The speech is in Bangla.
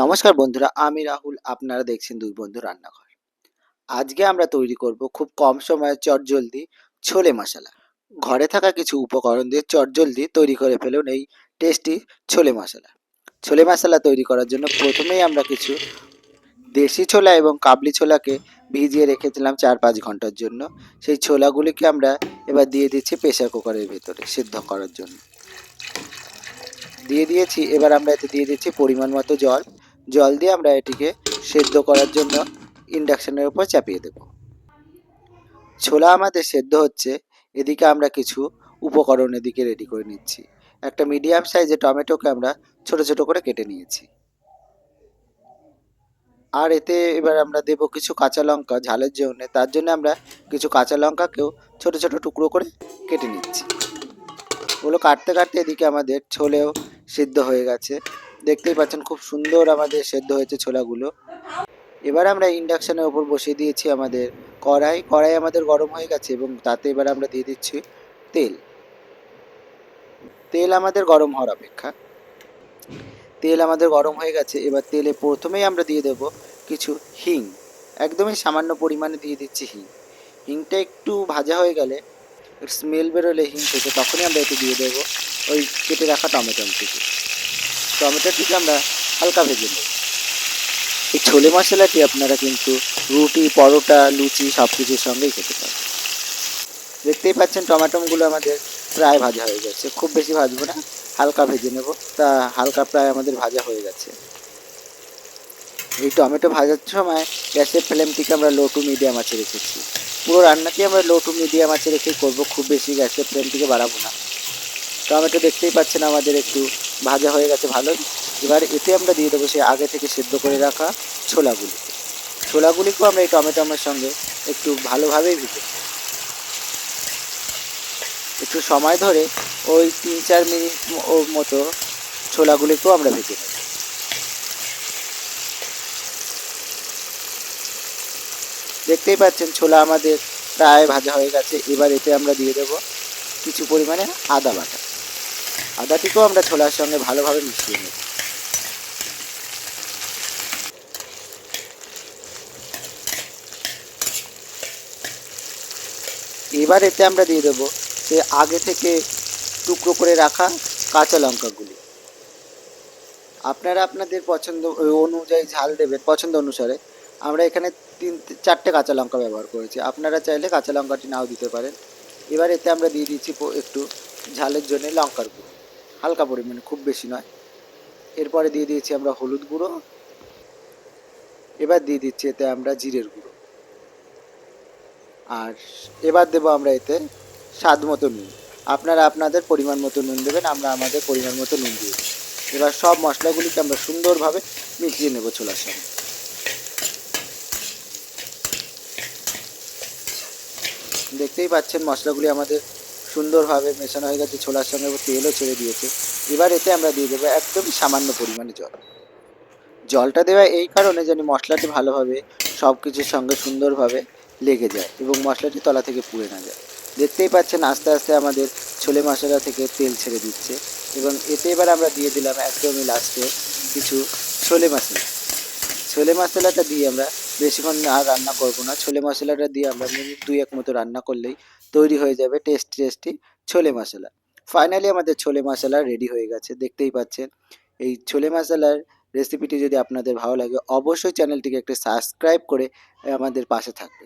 নমস্কার বন্ধুরা, আমি রাহুল, আপনারা দেখছেন দুই বন্ধু রান্নাঘর। আজকে আমরা তৈরি করব খুব কম সময়ে চটজলদি ছোলে মশলা। ঘরে থাকা কিছু উপকরণ দিয়ে চটজলদি তৈরি করে ফেলুন এই টেস্টি ছোলে মশলা। ছোলে মশলা তৈরি করার জন্য প্রথমেই আমরা কিছু দেশি ছোলা এবং কাবলি ছোলাকে ভিজিয়ে রেখেছিলাম চার পাঁচ ঘণ্টার জন্য। সেই ছোলাগুলিকে আমরা এবার দিয়ে দিচ্ছি প্রেশার কুকারের ভেতরে সিদ্ধ করার জন্য। দিয়ে দিয়েছি, এবার আমরা এতে দিয়ে দিচ্ছি পরিমাণ মতো জল। জল দিয়ে আমরা এটিকে সেদ্ধ করার জন্য ইন্ডাকশনের উপর চাপিয়ে দেব। ছোলা আমাদের সেদ্ধ হচ্ছে, এদিকে আমরা কিছু উপকরণ এদিকে রেডি করে নিচ্ছি। একটা মিডিয়াম সাইজের টমেটোকে আমরা ছোট ছোট করে কেটে নিয়েছি। আর এতে এবার আমরা দেব কিছু কাঁচা লঙ্কা ঝালের জন্য, তার জন্য আমরা কিছু কাঁচা লঙ্কাকেও ছোট ছোট টুকরো করে কেটে নিচ্ছি। ওগুলো কাটতে কাটতে এদিকে আমাদের ছোলেও সিদ্ধ হয়ে গেছে। দেখতেই পাচ্ছেন খুব সুন্দর আমাদের সেদ্ধ হয়েছে ছোলাগুলো। এবার আমরা ইন্ডাকশনের ওপর বসিয়ে দিয়েছি আমাদের কড়াই। কড়াই আমাদের গরম হয়ে গেছে এবং তাতে এবার আমরা দিয়ে দিচ্ছি তেল। তেল আমাদের গরম হওয়ার অপেক্ষা। তেল আমাদের গরম হয়ে গেছে। এবার তেলে প্রথমেই আমরা দিয়ে দেব কিছু হিং। একদমই সামান্য পরিমাণে দিয়ে দিচ্ছি হিং। হিংটা একটু ভাজা হয়ে গেলে স্মেল বেরোলে হিং থেকে তখনই আমরা এতে দিয়ে দেবো ওই কেটে রাখা টমেটোটিকে টমেটোটিকে আমরা হালকা ভেজে নেব। এই ছোলে মশলাটি আপনারা কিন্তু রুটি, পরোটা, লুচি সব কিছুর সঙ্গেই খেতে পারেন দেখতেই পাচ্ছেন টমেটোগুলো আমাদের প্রায় ভাজা হয়ে গেছে। খুব বেশি ভাজবো না, হালকা ভেজে নেব। তা হালকা প্রায় আমাদের ভাজা হয়ে গেছে। এই টমেটো ভাজার সময় গ্যাসের ফ্লেমটিকে আমরা লো টু মিডিয়াম আছে রেখেছি। পুরো রান্নাটি আমরা লো টু মিডিয়াম আছে রেখেই করব। খুব বেশি গ্যাসের ফ্লেমটিকে বাড়াবো না। টমেটো দেখতেই পাচ্ছেন আমাদের একটু ভাজা হয়ে গেছে ভালোই। এবার এতে আমরা দিয়ে দেবো সেই আগে থেকে সেদ্ধ করে রাখা ছোলাগুলি। ছোলাগুলিকেও আমরা এই টমেটোমের সঙ্গে একটু ভালোভাবেই ভিজে একটু সময় ধরে ওই তিন চার মিনিট মতো ছোলাগুলিকেও আমরা ভেজে নেব। দেখতেই পাচ্ছেন ছোলা আমাদের প্রায় ভাজা হয়ে গেছে। এবার এতে আমরা দিয়ে দেবো কিছু পরিমাণে আদা বাটা। আদাটিকেও আমরা ছোলার সঙ্গে ভালোভাবে মিশিয়ে নেব। এবার এতে আমরা দিয়ে দেবো সে আগে থেকে টুকরো করে রাখা কাঁচা লঙ্কাগুলি। আপনারা আপনাদের পছন্দ অনুযায়ী ঝাল দেবেন, পছন্দ অনুসারে। আমরা এখানে তিন, চারটে কাঁচা লঙ্কা ব্যবহার করেছি। আপনারা চাইলে কাঁচা লঙ্কাটি নাও দিতে পারেন। এবার এতে আমরা দিয়ে দিচ্ছি একটু ঝালের জন্য লঙ্কার গুঁড়ো। হালকা পরিমাণে, খুব বেশি নয়। এরপরে দিয়ে দিয়েছি আমরা হলুদ গুঁড়ো। এবার দিয়ে দিচ্ছি এতে আমরা জিরের গুঁড়ো। আর এবার দেবো আমরা এতে স্বাদ মতো নুন। আপনারা আপনাদের পরিমাণ মতো নুন দেবেন, আমরা আমাদের পরিমাণ মতো নুন দিয়ে দেবো এবার সব মশলাগুলিকে আমরা সুন্দরভাবে মিশিয়ে নেব ছোলার সঙ্গে দেখতেই পাচ্ছেন মশলাগুলি আমাদের সুন্দরভাবে মেশানো হয়ে গেছে, ছোলার সঙ্গে তেলও ছেড়ে দিয়েছে। এবার এতে আমরা দিয়ে দেবো একদমই সামান্য পরিমাণে জল। জলটা দেওয়া এই কারণে যেন মশলাটি ভালোভাবে সব কিছুর সঙ্গে সুন্দরভাবে লেগে যায় এবং মশলাটি তলা থেকে পুড়ে না যায়। দেখতেই পাচ্ছেন আস্তে আস্তে আমাদের ছোলে মশলা থেকে তেল ছেড়ে দিচ্ছে এবং এতে এবার আমরা দিয়ে দিলাম একদমই লাস্টে কিছু ছোলে মশলা। ছোলে মশলাটা দিয়ে আমরা বেশিক্ষণ আর রান্না করব না। ছোলে মশলাটা দিয়ে আমরা মিনিট দুই এক মতো রান্না করলেই তৈরি হয়ে যাবে tasty tasty chole masala. Finally আমাদের ছোলে মশলা রেডি হয়ে গেছে, দেখতেই পাচ্ছেন। এই ছোলে মশলার রেসিপিটি যদি আপনাদের ভালো লাগে, অবশ্যই চ্যানেলটিকে একটা সাবস্ক্রাইব করে আমাদের পাশে থাকবে।